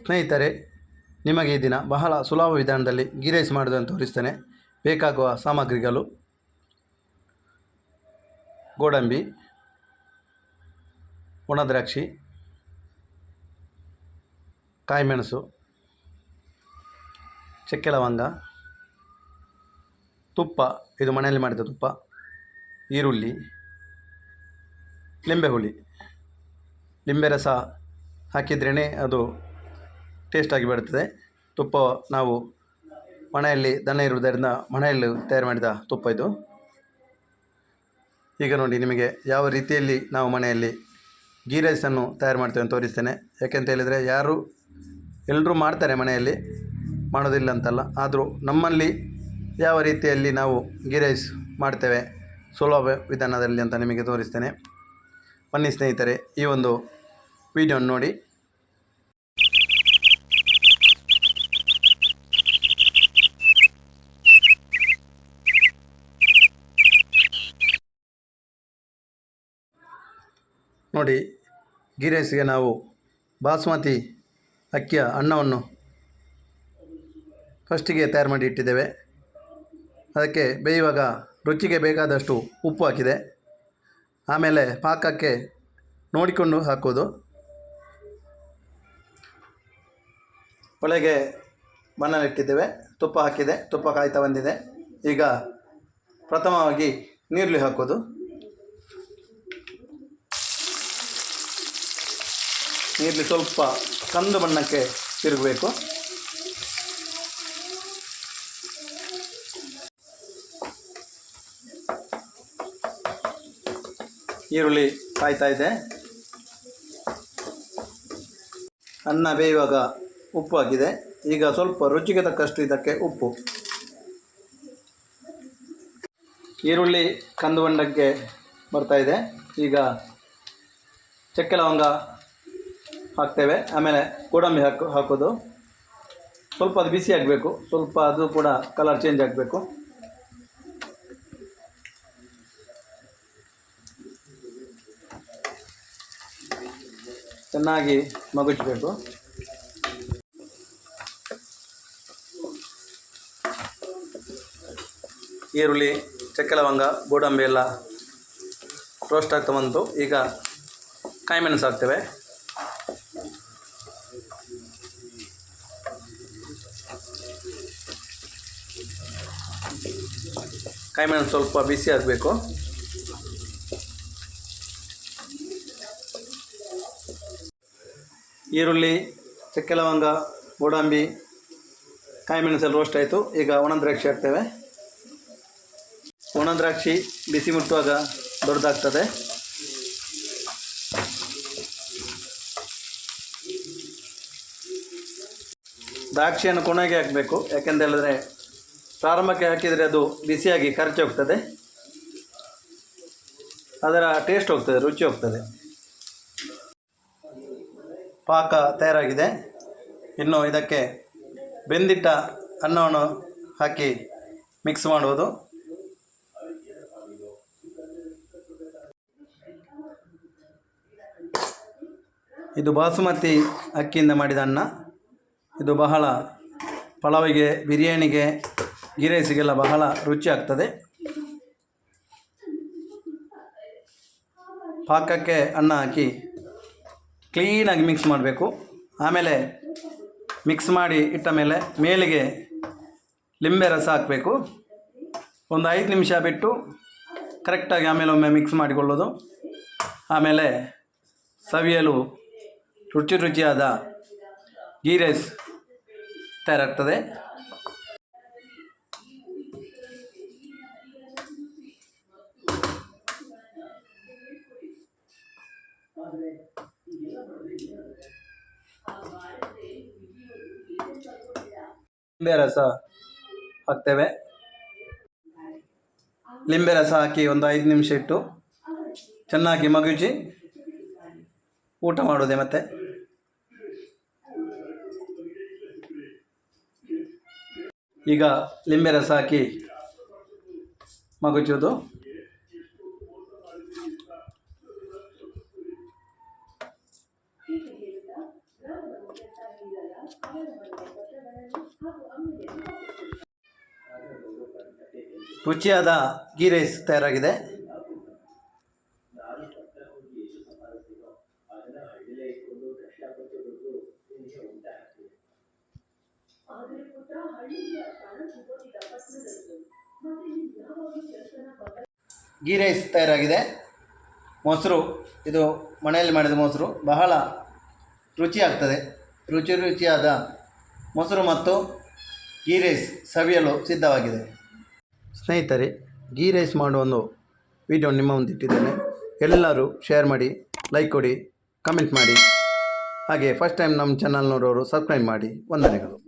ಸ್ನೇಹಿತರೆ, ನಿಮಗೆ ಈ ದಿನ ಬಹಳ ಸುಲಭ ವಿಧಾನದಲ್ಲಿ ಗೀ ರೈಸ್ ಮಾಡೋದನ್ನು ತೋರಿಸ್ತೇನೆ. ಬೇಕಾಗುವ ಸಾಮಗ್ರಿಗಳು, ಗೋಡಂಬಿ, ಒಣದ್ರಾಕ್ಷಿ, ಕಾಯಿಮೆಣಸು ಚಕ್ಕೆ ಲವಂಗ ತುಪ್ಪ, ಇದು ಮನೆಯಲ್ಲಿ ಮಾಡಿದ ತುಪ್ಪ, ಈರುಳ್ಳಿ ಲಿಂಬೆ ಹುಳಿ ಲಿಂಬೆ ರಸ ಹಾಕಿದ್ರೇ ಅದು ಟೇಸ್ಟಾಗಿ ಬರುತ್ತದೆ ತುಪ್ಪ ನಾವು ಮನೆಯಲ್ಲಿ ದನ ಇರುವುದರಿಂದ ಮನೆಯಲ್ಲಿ ತಯಾರು ಮಾಡಿದ ತುಪ್ಪ ಇದು. ಈಗ ನೋಡಿ ನಿಮಗೆ ಯಾವ ರೀತಿಯಲ್ಲಿ ನಾವು ಮನೆಯಲ್ಲಿ ಗೀ ರೈಸನ್ನು ತಯಾರು ಮಾಡ್ತೇವೆ ಅಂತ ತೋರಿಸ್ತೇನೆ. ಯಾಕೆಂತ ಹೇಳಿದರೆ ಯಾರು, ಎಲ್ಲರೂ ಮಾಡ್ತಾರೆ ಮನೆಯಲ್ಲಿ ಮಾಡೋದಿಲ್ಲ ಅಂತಲ್ಲ. ಆದರೂ ನಮ್ಮಲ್ಲಿ ಯಾವ ರೀತಿಯಲ್ಲಿ ನಾವು ಗೀ ರೈಸ್ ಮಾಡ್ತೇವೆ, ಸುಲಭ ವಿಧಾನದಲ್ಲಿ ಅಂತ ನಿಮಗೆ ತೋರಿಸ್ತೇನೆ. ಬನ್ನಿ ಸ್ನೇಹಿತರೆ, ಈ ಒಂದು ವಿಡಿಯೋನ ನೋಡಿ. ನೋಡಿ ಗೀ ರೈಸ್ಗೆ ನಾವು ಬಾಸುಮತಿ ಅಕ್ಕಿಯ ಅನ್ನವನ್ನು ಫಸ್ಟಿಗೆ ತಯಾರು ಮಾಡಿ ಇಟ್ಟಿದ್ದೇವೆ. ಅದಕ್ಕೆ ಬೇಯುವಾಗ ರುಚಿಗೆ ಬೇಕಾದಷ್ಟು ಉಪ್ಪು ಹಾಕಿದೆ. ಆಮೇಲೆ ಪಾಕಕ್ಕೆ ನೋಡಿಕೊಂಡು ಹಾಕೋದು ಒಳಗೆ ಮಣ್ಣಲ್ಲಿ ಇಟ್ಟಿದ್ದೇವೆ ತುಪ್ಪ ಹಾಕಿದೆ. ತುಪ್ಪ ಕಾಯ್ತಾ ಬಂದಿದೆ. ಈಗ ಪ್ರಥಮವಾಗಿ ನೀರುಳ್ಳಿ ಹಾಕೋದು ನೀರುಳ್ಳಿ ಸ್ವಲ್ಪ ಕಂದು ಬಣ್ಣಕ್ಕೆ ತಿರುಗಬೇಕು. ಈರುಳ್ಳಿ ಕಾಯ್ತಾ ಇದೆ. ಅನ್ನ ಬೇಯುವಾಗ ಉಪ್ಪು ಹಾಕಿದೆ. ಈಗ ಸ್ವಲ್ಪ ರುಚಿಗೆ ತಕ್ಕಷ್ಟು ಇದಕ್ಕೆ ಉಪ್ಪು. ಈರುಳ್ಳಿ ಕಂದು ಬಣ್ಣಕ್ಕೆ ಬರ್ತಾ ಇದೆ. ಈಗ ಚಕ್ಕೆ ಲವಂಗ ಹಾಕ್ತೇವೆ. ಆಮೇಲೆ ಗೋಡಂಬಿ ಹಾಕು ಹಾಕೋದು. ಸ್ವಲ್ಪ ಅದು ಬಿಸಿ ಆಗಬೇಕು. ಸ್ವಲ್ಪ ಅದು ಕೂಡ ಕಲರ್ ಚೇಂಜ್ ಆಗಬೇಕು. ಚೆನ್ನಾಗಿ ಮಗುಚಬೇಕು. ಈರುಳ್ಳಿ ಚಕ್ಕೆ ಲವಂಗ ಗೋಡಂಬಿ ಎಲ್ಲ ರೋಸ್ಟ್ ಆಗ್ತಾ ಬಂತು. ಈಗ ಕಾಯಿಮೆಣಸು ಹಾಕ್ತೇವೆ. ಕಾಯಿಮೆಣಸು ಸ್ವಲ್ಪ ಬಿಸಿ ಆಗಬೇಕು ಈರುಳ್ಳಿ ಚಕ್ಕೆ ಲವಂಗ ಗೋಡಂಬಿ ಕಾಯಿಮೆಣಸಲ್ಲಿ ರೋಸ್ಟ್ ಆಯಿತು. ಈಗ ಒಣ ದ್ರಾಕ್ಷಿ ಹಾಕ್ತೇವೆ. ಒಣ ದ್ರಾಕ್ಷಿ ಬಿಸಿ ಮುಟ್ಟುವಾಗ ದೊಡ್ಡದಾಗ್ತದೆ. ದ್ರಾಕ್ಷಿಯನ್ನು ಕೊನೆಗೆ ಹಾಕಬೇಕು. ಯಾಕೆಂತ ಹೇಳಿದ್ರೆ ಪ್ರಾರಂಭಕ್ಕೆ ಹಾಕಿದರೆ ಅದು ಬಿಸಿಯಾಗಿ ಖರ್ಚು ಹೋಗ್ತದೆ. ಅದರ ಟೇಸ್ಟ್ ಹೋಗ್ತದೆ, ರುಚಿ ಹೋಗ್ತದೆ. ಪಾಕ ತಯಾರಾಗಿದೆ. ಇನ್ನು ಇದಕ್ಕೆ ಬೆಂದಿಟ್ಟ ಅನ್ನವನ್ನು ಹಾಕಿ ಮಿಕ್ಸ್ ಮಾಡುವುದು. ಇದು ಬಾಸುಮತಿ ಅಕ್ಕಿಯಿಂದ ಮಾಡಿದ ಅನ್ನ. ಇದು ಬಹಳ ಪಲಾವಿಗೆ, ಬಿರಿಯಾನಿಗೆ ಗೀ ರೈಸಿಗೆಲ್ಲ ಬಹಳ ರುಚಿ ಆಗ್ತದೆ. ಪಾಕಕ್ಕೆ ಅನ್ನ ಹಾಕಿ ಕ್ಲೀನಾಗಿ ಮಿಕ್ಸ್ ಮಾಡಬೇಕು. ಆಮೇಲೆ ಮಿಕ್ಸ್ ಮಾಡಿ ಇಟ್ಟ ಮೇಲೆ ಮೇಲಿಗೆ ಲಿಂಬೆ ರಸ ಹಾಕಬೇಕು. ಒಂದು ಐದು ನಿಮಿಷ ಬಿಟ್ಟು ಕರೆಕ್ಟಾಗಿ ಆಮೇಲೆ ಒಮ್ಮೆ ಮಿಕ್ಸ್ ಮಾಡಿಕೊಳ್ಳೋದು. ಆಮೇಲೆ ಸವಿಯಲು ರುಚಿ ರುಚಿಯಾದ ಗೀ ರೈಸ್ ತಯಾರಾಗ್ತದೆ. ಲಿಂಬೆ ರಸ ಹಾಕ್ತೇವೆ. ಲಿಂಬೆ ರಸ ಹಾಕಿ ಒಂದು ಐದು ನಿಮಿಷ ಇಟ್ಟು ಚೆನ್ನಾಗಿ ಮಗುಚಿ ಊಟ ಮಾಡೋದೆ ಮತ್ತೆ. ಈಗ ಲಿಂಬೆ ರಸ ಹಾಕಿ ಮಗುಚೋದು ರುಚಿಯಾದ ಗೀ ರೈಸ್ ತಯಾರಾಗಿದೆ. ಗೀ ರೈಸ್ ತಯಾರಾಗಿದೆ. ಮೊಸರು, ಇದು ಮನೆಯಲ್ಲಿ ಮಾಡಿದ ಮೊಸರು, ಬಹಳ ರುಚಿ ಆಗ್ತದೆ. ರುಚಿ ರುಚಿಯಾದ ಮೊಸರು ಮತ್ತು ಗೀ ರೈಸ್ ಸವಿಯಲು ಸಿದ್ಧವಾಗಿದೆ. ಸ್ನೇಹಿತರೆ, ಗೀ ರೈಸ್ ಮಾಡುವ ಒಂದು ವಿಡಿಯೋ ನಿಮ್ಮ ಮುಂದೆ ಇಟ್ಟಿದ್ದೇನೆ. ಎಲ್ಲರೂ ಶೇರ್ ಮಾಡಿ ಲೈಕ್ ಕೊಡಿ ಕಮೆಂಟ್ ಮಾಡಿ. ಹಾಗೆ ಫಸ್ಟ್ ಟೈಮ್ ನಮ್ಮ ಚಾನಲ್ ನೋಡೋರು ಸಬ್ಸ್ಕ್ರೈಬ್ ಮಾಡಿ. ವಂದನೆಗಳು.